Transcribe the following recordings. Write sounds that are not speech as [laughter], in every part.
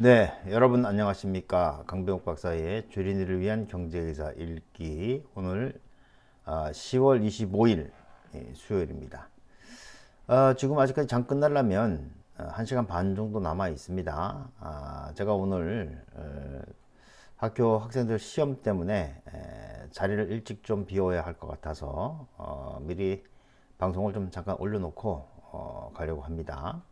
네, 여러분 안녕하십니까? 강병욱 박사의 주린이를 위한 경제의사 읽기 오늘 아, 10월 25일 예, 수요일입니다. 아, 지금 아직까지 장 끝나려면 아, 1시간 반 정도 남아 있습니다. 아, 제가 오늘 어, 학교 학생들 시험 때문에 에, 자리를 일찍 좀 비워야 할 것 같아서 어, 미리 방송을 좀 잠깐 올려놓고 어, 가려고 합니다.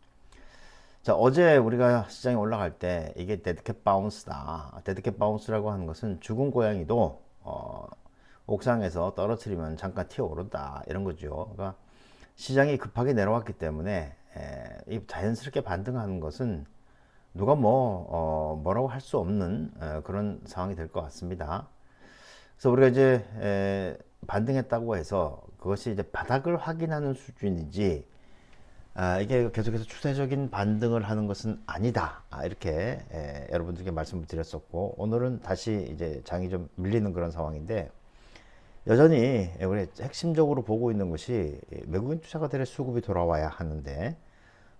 자, 어제 우리가 시장에 올라갈 때 이게 데드캣 바운스다. 데드캣 바운스라고 하는 것은 죽은 고양이도 어, 옥상에서 떨어뜨리면 잠깐 튀어 오른다. 이런 거죠. 그러니까 시장이 급하게 내려왔기 때문에 에, 이 자연스럽게 반등하는 것은 누가 뭐 어, 뭐라고 할 수 없는 어, 그런 상황이 될 것 같습니다. 그래서 우리가 이제 에, 반등했다고 해서 그것이 이제 바닥을 확인하는 수준이지 아, 이게 계속해서 추세적인 반등을 하는 것은 아니다. 아, 이렇게 에, 여러분들께 말씀을 드렸었고 오늘은 다시 이제 장이 좀 밀리는 그런 상황인데 여전히 우리 핵심적으로 보고 있는 것이 외국인 투자가들의 수급이 돌아와야 하는데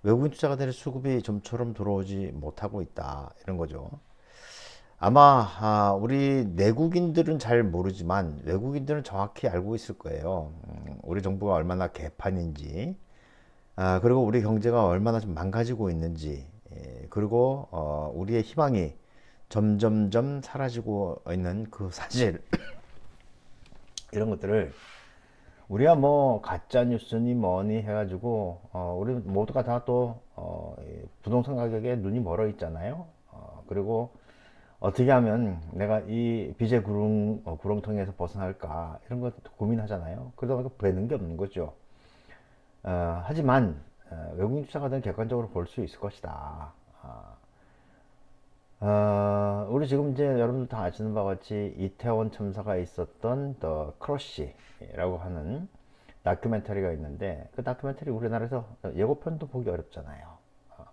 외국인 투자가들의 수급이 좀처럼 들어오지 못하고 있다 이런 거죠. 아마 아, 우리 내국인들은 잘 모르지만 외국인들은 정확히 알고 있을 거예요. 음, 우리 정부가 얼마나 개판인지 아, 그리고 우리 경제가 얼마나 좀 망가지고 있는지, 예, 그리고 어, 우리의 희망이 점점점 사라지고 있는 그 사실 [coughs] 이런 것들을 우리가 뭐 가짜 뉴스니 뭐니 해가지고 어, 우리 모두가 다또 어, 이 부동산 가격에 눈이 멀어 있잖아요. 어, 그리고 어떻게 하면 내가 이 빚의 구름, 어, 구렁텅이에서 벗어날까 이런 것 고민하잖아요. 그러다 보니까 되는 게 없는 거죠. 어, 하지만 어, 외국인 투자가들은 객관적으로 볼 수 있을 것이다. 어, 어, 우리 지금 이제 여러분들 다 아시는 바와 같이 이태원 참사가 있었던 더 크러쉬라고 하는 다큐멘터리가 있는데 그 다큐멘터리 우리나라에서 예고편도 보기 어렵잖아요. 어,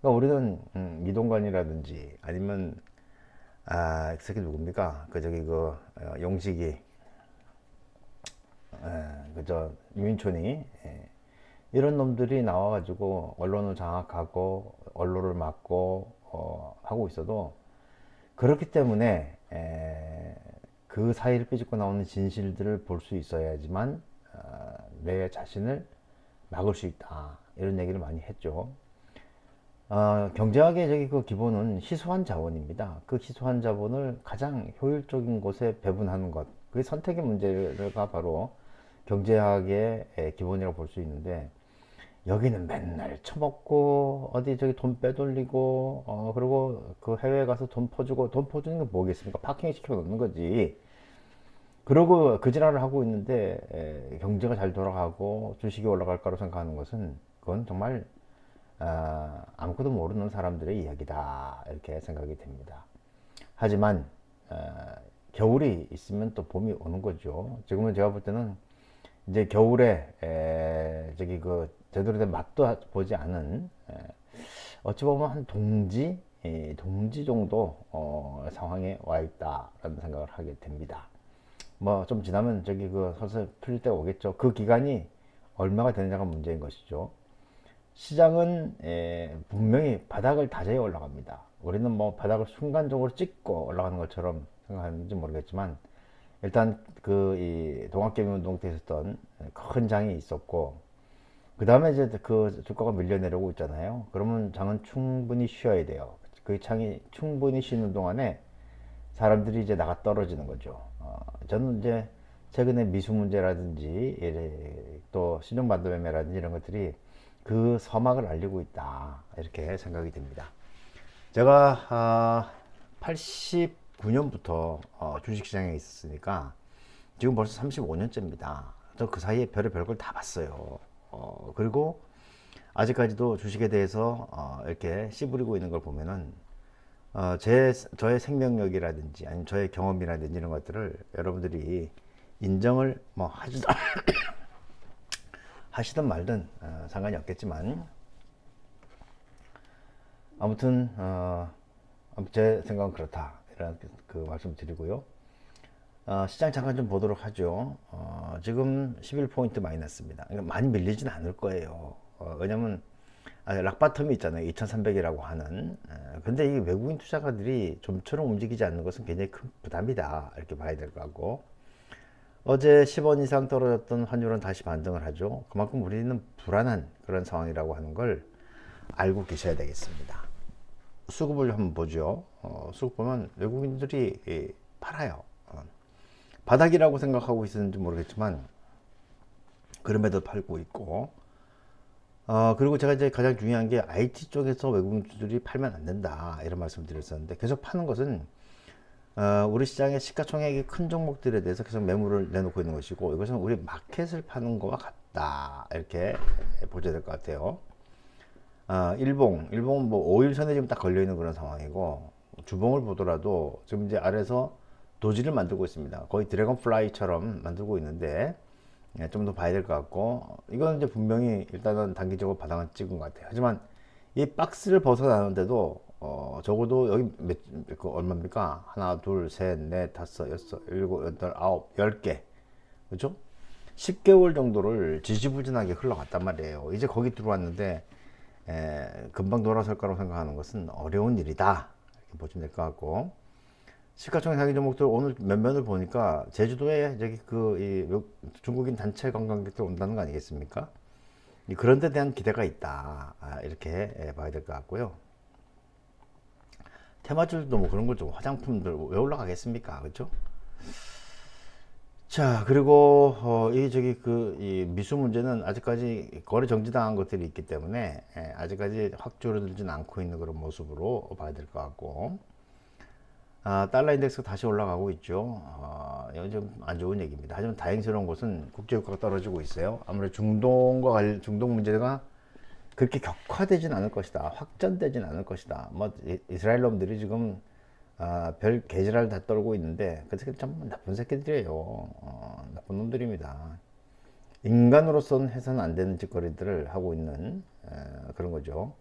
그러니까 우리는 음, 이동관이라든지 아니면 아, 그 새끼 누굽니까? 그 저기 그 어, 용식이 그저 유인촌이 예. 이런 놈들이 나와가지고 언론을 장악하고 언론을 막고 어, 하고 있어도 그렇기 때문에 에, 그 사이를 삐집고 나오는 진실들을 볼 수 있어야지만 어, 내 자신을 막을 수 있다 이런 얘기를 많이 했죠. 어, 경제학의 저기 그 기본은 희소한 자원입니다. 그 희소한 자본을 가장 효율적인 곳에 배분하는 것. 그게 선택의 문제가 바로 경제학의 기본이라고 볼 수 있는데 여기는 맨날 처먹고 어디 저기 돈 빼돌리고 어 그리고 그 해외에 가서 돈 퍼주고 돈 퍼주는 게 뭐겠습니까? 파킹 시켜 놓는 거지. 그러고 그 지랄을 하고 있는데 에, 경제가 잘 돌아가고 주식이 올라갈 거라고 생각하는 것은 그건 정말 어, 아무것도 모르는 사람들의 이야기다 이렇게 생각이 됩니다. 하지만 어, 겨울이 있으면 또 봄이 오는 거죠. 지금은 제가 볼 때는 이제 겨울에 에, 저기 그 제대로 된 맛도 보지 않은 에, 어찌 보면 한 동지 에, 동지 정도 어, 상황에 와 있다라는 생각을 하게 됩니다. 뭐 좀 지나면 저기 그 서서 풀릴 때가 오겠죠. 그 기간이 얼마가 되느냐가 문제인 것이죠. 시장은 에, 분명히 바닥을 다져야 올라갑니다. 우리는 뭐 바닥을 순간적으로 찍고 올라가는 것처럼 생각하는지 모르겠지만 일단 그 이 동학개미 운동 때 있었던 큰 장이 있었고 그 다음에 이제 그 주가가 밀려 내려오고 있잖아요. 그러면 장은 충분히 쉬어야 돼요. 그 장이 충분히 쉬는 동안에 사람들이 이제 나가 떨어지는 거죠. 어, 저는 이제 최근에 미수 문제라든지 또 신종반도 매매라든지 이런 것들이 그 서막을 알리고 있다 이렇게 생각이 됩니다. 제가 아, 89년부터 어, 주식시장에 있었으니까 지금 벌써 35년째입니다. 저 그 사이에 별의 별 걸 다 봤어요. 어, 그리고 아직까지도 주식에 대해서 어, 이렇게 씨부리고 있는 걸 보면은 어, 제 저의 생명력이라든지 아니면 저의 경험이라든지 이런 것들을 여러분들이 인정을 뭐 하지도 [coughs] 하시든 말든 어, 상관이 없겠지만 아무튼 어, 제 생각은 그렇다 이런 그 말씀 드리고요. 어, 시장 잠깐 좀 보도록 하죠. 어, 지금 11포인트 마이너스입니다. 그러니까 많이 밀리진 않을 거예요. 어, 왜냐면 아, 락바텀이 있잖아요. 2,300이라고 하는. 에, 근데 이 외국인 투자가들이 좀처럼 움직이지 않는 것은 굉장히 큰 부담이다. 이렇게 봐야 될 것 같고. 어제 10원 이상 떨어졌던 환율은 다시 반등을 하죠. 그만큼 우리는 불안한 그런 상황이라고 하는 걸 알고 계셔야 되겠습니다. 수급을 한번 보죠. 어, 수급 보면 외국인들이 예, 팔아요. 어, 바닥이라고 생각하고 있었는지 모르겠지만 그럼에도 팔고 있고. 어, 그리고 제가 이제 가장 중요한 게 IT 쪽에서 외국인들이 팔면 안 된다. 이런 말씀을 드렸었는데 계속 파는 것은 어, 우리 시장의 시가총액이 큰 종목들에 대해서 계속 매물을 내놓고 있는 것이고 이것은 우리 마켓을 파는 거와 같다. 이렇게 보셔야 될 것 같아요. 아, 일봉, 일봉은 뭐 5일선에 지금 딱 걸려 있는 그런 상황이고 주봉을 보더라도 지금 이제 아래서 도지를 만들고 있습니다. 거의 드래곤 플라이처럼 만들고 있는데 예, 좀더 봐야 될 것 같고 이건 이제 분명히 일단은 단기적으로 바닥을 찍은 것 같아요. 하지만 이 박스를 벗어나는데도 어, 적어도 여기 몇, 그 얼마입니까? 하나, 둘, 셋, 넷, 다섯, 여섯, 일곱, 여덟, 아홉, 열 개. 그죠? 10개월 정도를 지지부진하게 흘러갔단 말이에요. 이제 거기 들어왔는데 에, 금방 돌아설 거라고 생각하는 것은 어려운 일이다. 이렇게 보시면 될 것 같고. 시가총액 상위 종목들 오늘 면면을 보니까 제주도에 저기 그이 중국인 단체 관광객들 온다는 거 아니겠습니까? 이 그런 데 대한 기대가 있다. 아, 이렇게 예, 봐야 될 것 같고요. 테마주도 뭐 그런 거죠. 화장품들 왜 올라가겠습니까? 그렇죠? 자, 그리고 어, 이 저기 그 이 미수 문제는 아직까지 거래 정지당한 것들이 있기 때문에 예, 아직까지 확 줄어들지는 않고 있는 그런 모습으로 봐야 될 것 같고, 아, 달러 인덱스 다시 올라가고 있죠. 아, 이건 좀 안 좋은 얘기입니다. 하지만 다행스러운 것은 국제 유가가 떨어지고 있어요. 아무래도 중동과 관 중동 문제가 그렇게 격화되진 않을 것이다. 확전되진 않을 것이다. 뭐 이- 이스라엘 놈들이 지금 아, 별 개지랄 다 떨고 있는데 그 새끼 참 나쁜 새끼들이에요. 어, 나쁜 놈들입니다. 인간으로서는 해서는 안 되는 짓거리들을 하고 있는 에, 그런 거죠.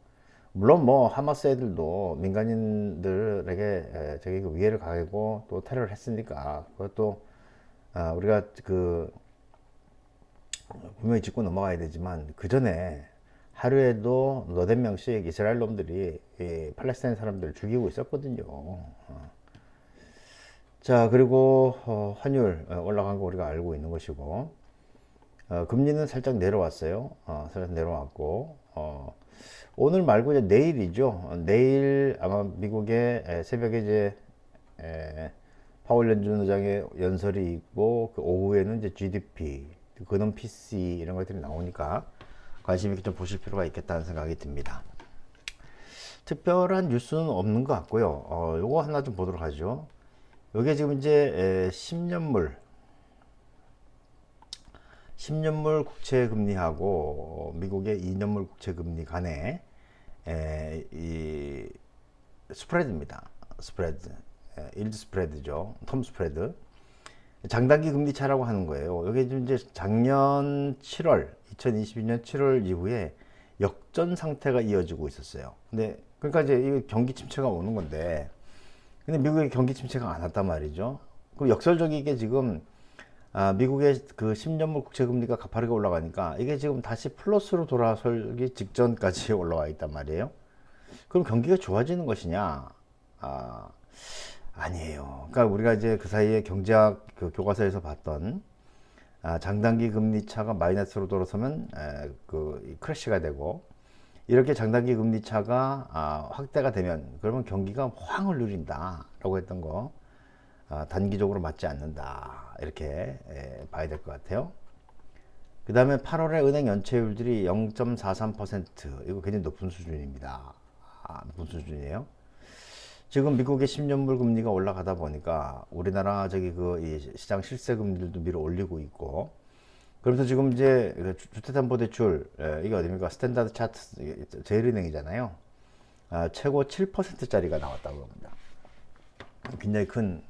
물론 뭐 하마스 애들도 민간인들에게 에, 저기 그 위해를 가하고 또 테러를 했으니까 그것도 아, 우리가 그 분명히 짚고 넘어가야 되지만 그 전에 하루에도 너댓 명씩 이스라엘 놈들이 이 팔레스타인 사람들을 죽이고 있었거든요. 어. 자 그리고 어, 환율 어, 올라간 거 우리가 알고 있는 것이고 어, 금리는 살짝 내려왔어요. 어, 살짝 내려왔고 어, 오늘 말고 이제 내일이죠. 어, 내일 아마 미국의 에, 새벽에 이제 에, 파월 연준 의장의 연설이 있고 그 오후에는 이제 GDP, 근원 PC 이런 것들이 나오니까 관심 있게 좀 보실 필요가 있겠다는 생각이 듭니다. 특별한 뉴스는 없는 것 같고요. 어, 요거 하나 좀 보도록 하죠. 요게 지금 이제 에, 10년물 10년물 국채 금리하고 미국의 2년물 국채 금리 간의 에, 이 스프레드입니다. 스프레드. 에, 일드 스프레드죠. 텀 스프레드. 장단기 금리 차라고 하는 거예요. 이게 이제 작년 7월, 2022년 7월 이후에 역전 상태가 이어지고 있었어요. 근데 그러니까 이제 이 경기 침체가 오는 건데, 근데 미국의 경기 침체가 안 왔단 말이죠. 그럼 역설적이게 지금 아, 미국의 그 10년물 국채 금리가 가파르게 올라가니까 이게 지금 다시 플러스로 돌아설기 직전까지 [laughs] 올라와 있단 말이에요. 그럼 경기가 좋아지는 것이냐? 아, 아니에요. 그러니까 우리가 이제 그 사이에 경제학 그 교과서에서 봤던 아, 장단기 금리 차가 마이너스로 돌아서면 에, 그 크래시가 되고 이렇게 장단기 금리 차가 아, 확대가 되면 그러면 경기가 황을 누린다라고 했던 거 아, 단기적으로 맞지 않는다 이렇게 에, 봐야 될 것 같아요. 그 다음에 8월에 은행 연체율들이 0.43% 이거 굉장히 높은 수준입니다. 아, 높은 수준이에요. 지금 미국의 10년물 금리가 올라가다 보니까 우리나라 저기 그이 시장 실세 금리들도 밀어 올리고 있고 그러면서 지금 이제 그 주- 주택담보대출 에, 이게 어딥니까 스탠다드 차트 제일은행이잖아요. 아, 최고 7%짜리가 나왔다고 합니다. 굉장히 큰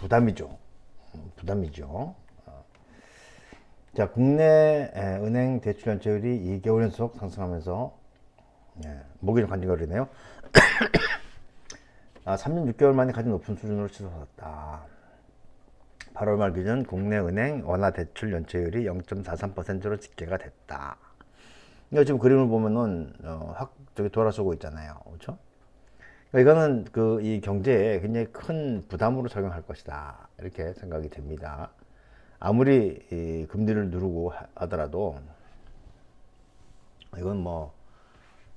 부담이죠. 음, 부담이죠. 어. 자, 국내 에, 은행 대출 연체율이 2개월 연속 상승하면서 예, 목요일 간지거리네요. [coughs] 아, 3년 6개월 만에 가장 높은 수준으로 치솟았다. 8월 말 기준 국내 은행 원화 대출 연체율이 0.43%로 집계가 됐다. 지금 그림을 보면은 어, 확 저기 돌아서고 있잖아요. 그렇죠? 그러니까 이거는 그 이 경제에 굉장히 큰 부담으로 작용할 것이다. 이렇게 생각이 됩니다. 아무리 이 금리를 누르고 하- 하더라도 이건 뭐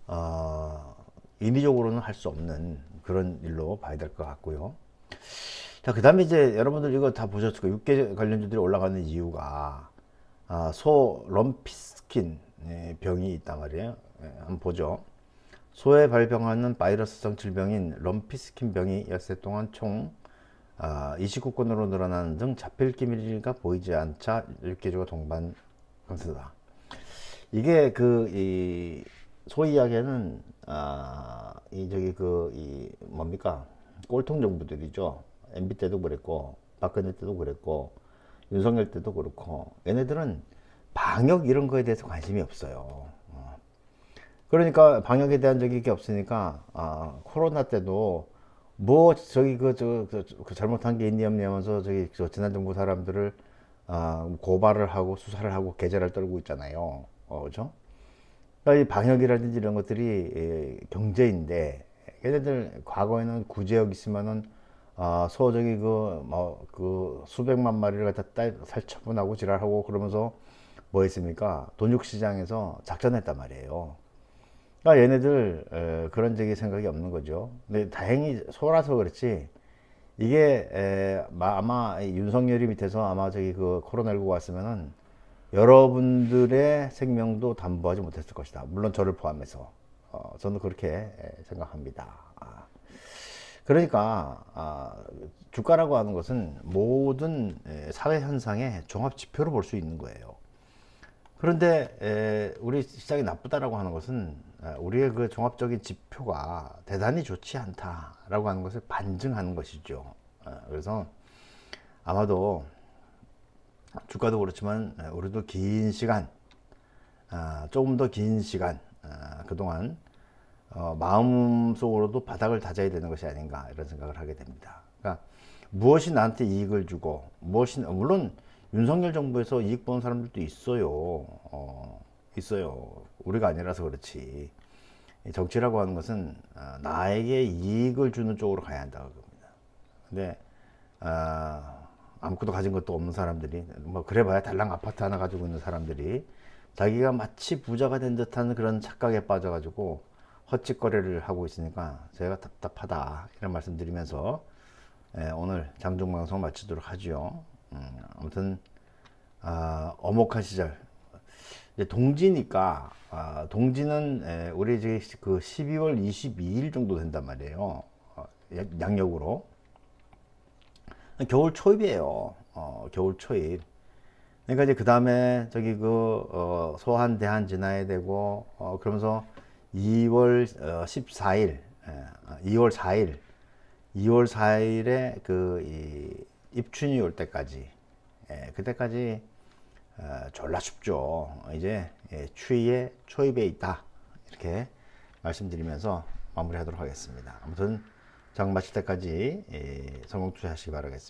어, 인위적으로는 할 수 없는 그런 일로 봐야 될 것 같고요. 자, 그 다음에 이제 여러분들 이거 다 보셨을 거예요. 육계 관련주들이 올라가는 이유가 아, 소 럼피스킨 예, 병이 있단 말이에요. 예, 한번 보죠. 소에 발병하는 바이러스성 질병인 럼피스킨 병이 역세 동안 총 아, 29건으로 늘어나는 등 잡힐 기미가 보이지 않자 육계주가 동반 강세다. 이게 그 이 소위 이야기하는 아이 저기 그 이 뭡니까 꼴통 정부들이죠. MB 때도 그랬고 박근혜 때도 그랬고 윤석열 때도 그렇고 얘네들은 방역 이런 거에 대해서 관심이 없어요. 어. 그러니까 방역에 대한 적이 게 없으니까 아, 코로나 때도 뭐 저기 그 저 그, 그 잘못한 게 있니 없니 하면서 저기 저 지난 정부 사람들을 아, 고발을 하고 수사를 하고 계좌를 떨고 있잖아요. 어, 그죠? 그러니까 이 방역이라든지 이런 것들이 예, 경제인데 얘네들 과거에는 구제역 있으면은 아, 소저기 그 뭐 그 수백만 마리를 갖다 딸 살처분하고 지랄하고 그러면서 뭐 했습니까? 돈육시장에서 작전했단 말이에요. 그러니까 얘네들 에, 그런 적이 생각이 없는 거죠. 근데 다행히 소라서 그렇지 이게 에, 마- 아마 이 윤석열이 밑에서 아마 저기 그 코로나19 왔으면은 여러분들의 생명도 담보하지 못했을 것이다. 물론 저를 포함해서 어, 저는 그렇게 에, 생각합니다. 아. 그러니까 아, 주가라고 하는 것은 모든 에, 사회 현상의 종합 지표로 볼 수 있는 거예요. 그런데 에, 우리 시장이 나쁘다라고 하는 것은 에, 우리의 그 종합적인 지표가 대단히 좋지 않다라고 하는 것을 반증하는 것이죠. 어, 그래서 아마도 주가도 그렇지만 에, 우리도 긴 시간, 아, 조금 더 긴 시간 아, 그동안 어, 마음속으로도 바닥을 다져야 되는 것이 아닌가 이런 생각을 하게 됩니다. 그러니까 무엇이 나한테 이익을 주고 무엇이 물론 윤석열 정부에서 이익 보는 사람들도 있어요. 어, 있어요. 우리가 아니라서 그렇지. 이 정치라고 하는 것은 어, 나에게 이익을 주는 쪽으로 가야 한다고 합니다. 근데 아, 아무것도 가진 것도 없는 사람들이 뭐 그래봐야 달랑 아파트 하나 가지고 있는 사람들이 자기가 마치 부자가 된 듯한 그런 착각에 빠져가지고 헛짓거리를 하고 있으니까 제가 답답하다 이런 말씀드리면서 예, 오늘 장중 방송 마치도록 하죠. 음, 아무튼 아, 어목한 시절 동지니까 아, 동지는 에, 우리 이제 그 12월 22일 정도 된단 말이에요. 어, 양- 양력으로 겨울 초입이에요. 어, 겨울 초입. 그러니까 이제 그 다음에 저기 그 어, 소한 대한 지나야 되고 어, 그러면서 2월 어, 14일, 예, 2월 4일, 2월 4일에 그 이, 입춘이 올 때까지, 예, 그때까지 어, 졸라 춥죠. 이제 예, 추위에 초입에 있다 이렇게 말씀드리면서 마무리하도록 하겠습니다. 아무튼 장 마칠 때까지 예, 성공 투자하시기 바라겠습니다.